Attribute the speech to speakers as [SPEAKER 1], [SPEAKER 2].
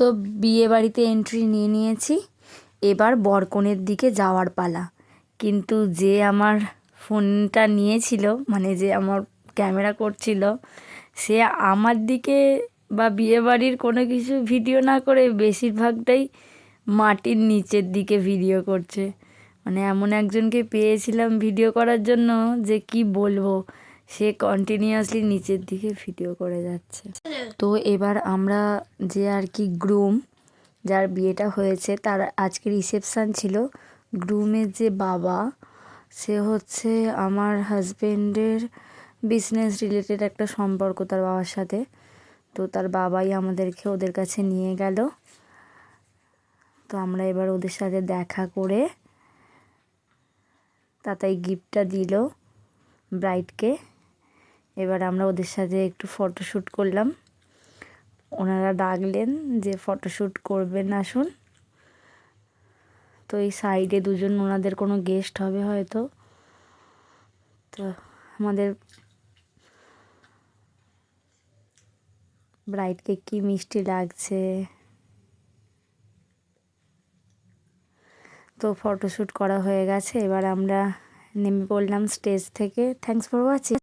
[SPEAKER 1] তো বিয়ে বাড়িতে এন্ট্রি নিয়ে নিয়েছি। এবার বরকনের দিকে যাওয়ার পালা। কিন্তু যে আমার ফোনটা নিয়েছিল মানে যে আমার ক্যামেরা করছিল, সে আমার দিকে বা বিয়ে বাড়ির কোনো কিছু ভিডিও না করে বেশিরভাগটাই মাটির নিচের দিকে ভিডিও করছে। মানে এমন একজনকে পেয়েছিলাম ভিডিও করার জন্য যে কি বলব? সে কন্টিনিউয়াসলি নিচের দিকে ভিডিও করে যাচ্ছে। তো এবার আমরা যে আর কি গ্রুম যার বিয়েটা হয়েছে, তার আজকে রিসেপশান ছিল। গ্রুমের যে বাবা, সে হচ্ছে আমার হাজবেন্ডের বিজনেস রিলেটেড একটা সম্পর্ক তার বাবার সাথে। তো তার বাবাই আমাদেরকে ওদের কাছে নিয়ে গেল। তো আমরা এবার ওদের সাথে দেখা করে তাতাই গিফটটা দিল ব্রাইডকে এবার আমরা ওদের সাথে একটু ফটোশ্যুট করলাম। ওনারা ডাকলেন যে ফটোশ্যুট করবেন, আসুন। তো এই সাইডে দুজন ওনাদের কোনো গেস্ট হবে হয়তো। তো আমাদের ব্রাইডকে কি মিষ্টি লাগছে? তো ফটোশ্যুট করা হয়ে গেছে। এবার আমরা নেমে পড়লাম স্টেজ থেকে। Thanks for watching